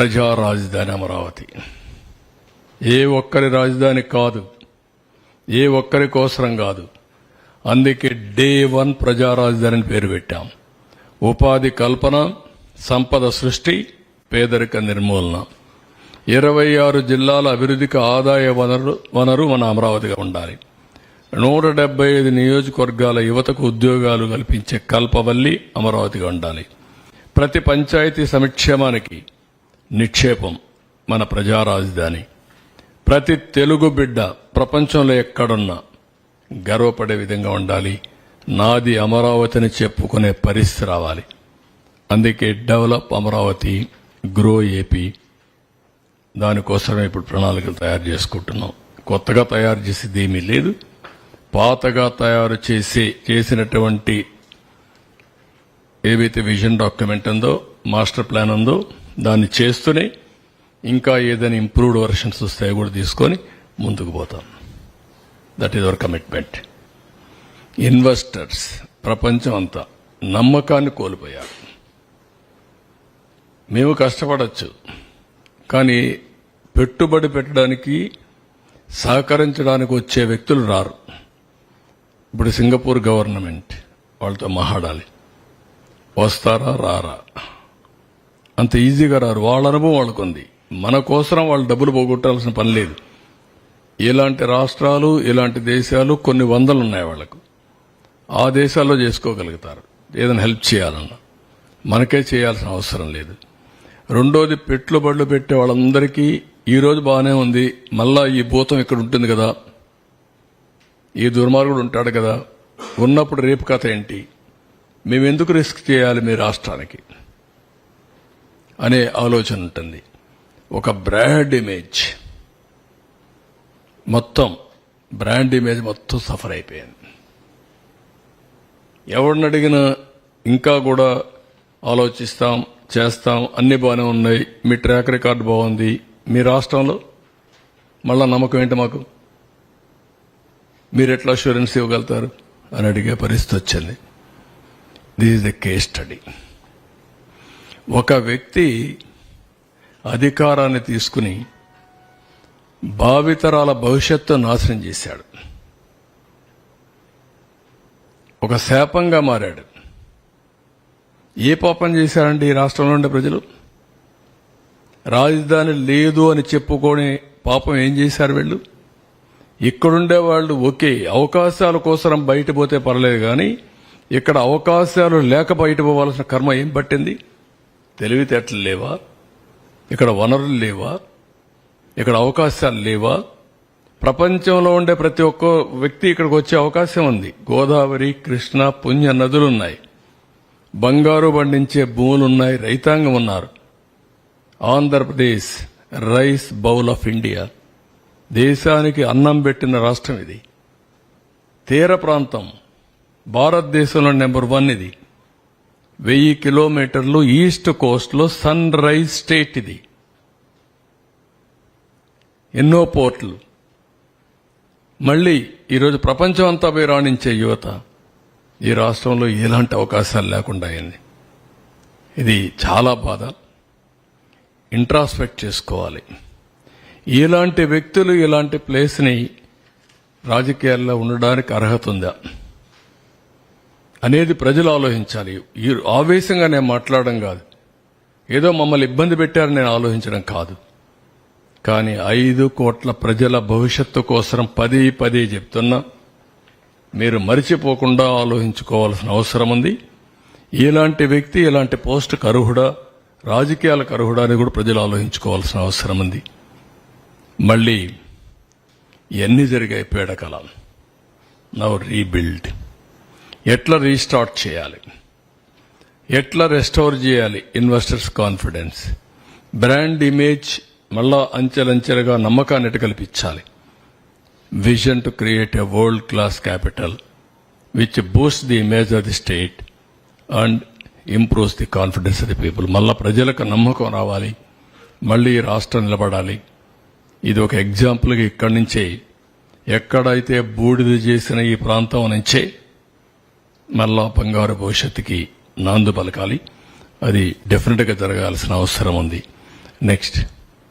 ప్రజా రాజధాని అమరావతి. ఏ ఒక్కరి రాజధాని కాదు ఏ ఒక్కరి కోసరం కాదు. అందుకే డే వన్ ప్రజా రాజధాని అని పేరు పెట్టాం. ఉపాధి కల్పన సంపద సృష్టి పేదరిక నిర్మూలన. ఇరవై ఆరు జిల్లాల అభివృద్ధికి ఆదాయ వనరు వనరు మన అమరావతిగా ఉండాలి. నూట డెబ్బై ఐదు నియోజకవర్గాల యువతకు ఉద్యోగాలు కల్పించే కల్పవల్లి అమరావతిగా ఉండాలి. ప్రతి పంచాయతీ సంక్షేమానికి నిక్షేపం మన ప్రజా రాజధాని ప్రతి తెలుగు బిడ్డ ప్రపంచంలో ఎక్కడున్నా గర్వపడే విధంగా ఉండాలి. నాది అమరావతిని చెప్పుకునే పరిస్థితి రావాలి. అందుకే డెవలప్ అమరావతి గ్రో ఏపీ దానికోసమే ఇప్పుడు ప్రణాళికలు తయారు చేసుకుంటున్నాం. కొత్తగా తయారు చేసేది ఏమీ లేదు. పాతగా తయారు చేసి చేసినటువంటి ఏవైతే విజన్ డాక్యుమెంట్ ఉందో మాస్టర్ ప్లాన్ ఉందో దాన్ని చేస్తూనే ఇంకా ఏదైనా ఇంప్రూవ్డ్ వర్షన్స్ వస్తాయో కూడా తీసుకొని ముందుకు పోతాం. That is our commitment investors ప్రపంచం అంతా నమ్మకాన్ని కోల్పోయారు. మేము కష్టపడచ్చు కానీ పెట్టుబడి పెట్టడానికి సహకరించడానికి వచ్చే వ్యక్తులు రారు. ఇప్పుడు సింగపూర్ గవర్నమెంట్ వాళ్ళతో మహాడాలి వస్తారా రారా? అంత ఈజీగా రారు. వాళ్ళ అనుభవం వాళ్ళకుంది. మన కోసం వాళ్ళు డబ్బులు పోగొట్టాల్సిన పని లేదు. ఇలాంటి రాష్ట్రాలు ఇలాంటి దేశాలు కొన్ని వందలు ఉన్నాయి వాళ్ళకు ఆ దేశాల్లో చేసుకోగలుగుతారు. ఏదైనా హెల్ప్ చేయాలన్నా. మనకే చేయాల్సిన అవసరం లేదు. రెండోది పెట్టుబడులు పెట్టే వాళ్ళందరికీ ఈరోజు బాగానే ఉంది. మళ్ళా ఈ భూతం ఇక్కడ ఉంటుంది కదా. ఈ దుర్మార్గుడు ఉంటాడు కదా. ఉన్నప్పుడు రేపు కథ ఏంటి? మేమెందుకు రిస్క్ చేయాలి మీ రాష్ట్రానికి? అనే ఆలోచన ఉంటుంది. ఒక బ్రాండ్ ఇమేజ్. మొత్తం బ్రాండ్ ఇమేజ్ మొత్తం సఫర్ అయిపోయింది. ఎవరిని అడిగినా ఇంకా కూడా ఆలోచిస్తాం చేస్తాం అన్ని బాగానే ఉన్నాయి మీ ట్రాక్ రికార్డు బాగుంది మీ రాష్ట్రంలో మళ్ళా నమ్మకం ఏంటి మాకు? మీరు ఎట్లా అష్యూరెన్స్ ఇవ్వగలుగుతారు? అని అడిగే పరిస్థితి వచ్చింది. This is the case study ఒక వ్యక్తి అధికారాన్ని తీసుకుని భావితరాల భవిష్యత్తు నాశనం చేశాడు. ఒక శాపంగా మారాడు. ఏ పాపం చేశారండి ఈ రాష్ట్రంలో ఉండే ప్రజలు? రాజధాని లేదు అని చెప్పుకొని పాపం ఏం చేశారు వీళ్ళు? ఇక్కడుండే వాళ్ళు ఓకే అవకాశాల కోసం బయట పోతే పర్లేదు కానీ ఇక్కడ అవకాశాలు లేక బయట పోవాల్సిన కర్మ ఏం పట్టింది? తెలివితేటలు లేవా? ఇక్కడ వనరులు లేవా? ఇక్కడ అవకాశాలు లేవా? ప్రపంచంలో ఉండే ప్రతి ఒక్క వ్యక్తి ఇక్కడికి వచ్చే అవకాశం ఉంది. గోదావరి కృష్ణ పుణ్య నదులున్నాయి బంగారు పండించే భూములున్నాయి రైతాంగం ఉన్నారు. Andhra Pradesh rice bowl of India. దేశానికి అన్నం పెట్టిన రాష్ట్రం ఇది. తీర ప్రాంతం. భారతదేశంలో నెంబర్ వన్ ఇది. వెయ్యి కిలోమీటర్లు ఈస్ట్ కోస్ట్లో సన్ రైజ్ స్టేట్ ఇది. ఎన్నో పోర్ట్లు. మళ్ళీ ఈరోజు ప్రపంచం అంతా పోయి రాణించే యువత ఈ రాష్ట్రంలో ఎలాంటి అవకాశాలు లేకుండా అయింది. ఇది చాలా బాధ. ఇంట్రాస్పెక్ట్ చేసుకోవాలి. ఇలాంటి వ్యక్తులు ఇలాంటి ప్లేస్ని రాజకీయాల్లో ఉండడానికి అర్హత ఉందా? అనేది ప్రజలు ఆలోచించాలి. ఈ ఆవేశంగా నేను మాట్లాడడం కాదు. ఏదో మమ్మల్ని ఇబ్బంది పెట్టారని నేను ఆలోచించడం కాదు. కానీ ఐదు కోట్ల ప్రజల భవిష్యత్తు కోసం పది పది చెప్తున్నా మీరు మరిచిపోకుండా ఆలోచించుకోవాల్సిన అవసరం ఉంది. ఇలాంటి వ్యక్తి ఇలాంటి పోస్ట్ కరుహుడా రాజకీయాలకు కరుహుడా అని కూడా ప్రజలు ఆలోచించుకోవాల్సిన అవసరం ఉంది. మళ్ళీ ఎన్ని జరిగాయి పీడకలం. Now rebuild. ఎట్లా రీస్టార్ట్ చేయాలి? ఎట్లా రెస్టోర్ చేయాలి ఇన్వెస్టర్స్ కాన్ఫిడెన్స్ బ్రాండ్ ఇమేజ్ మళ్ళా అంచెలంచెలుగా నమ్మకాన్ని ఎటు కల్పించాలి? Vision to create a world class capital which boost the image of the state and improves the confidence of the people మళ్ళా ప్రజలకు నమ్మకం రావాలి. మళ్ళీ రాష్ట్రం నిలబడాలి. ఇది ఒక ఎగ్జాంపుల్గా ఇక్కడి నుంచే ఎక్కడైతే బూడిద చేసిన ఈ ప్రాంతం నుంచే మళ్ళా బంగారు భవిష్యత్తుకి నాందు పలకాలి. అది డెఫినెట్గా జరగాల్సిన అవసరం ఉంది. నెక్స్ట్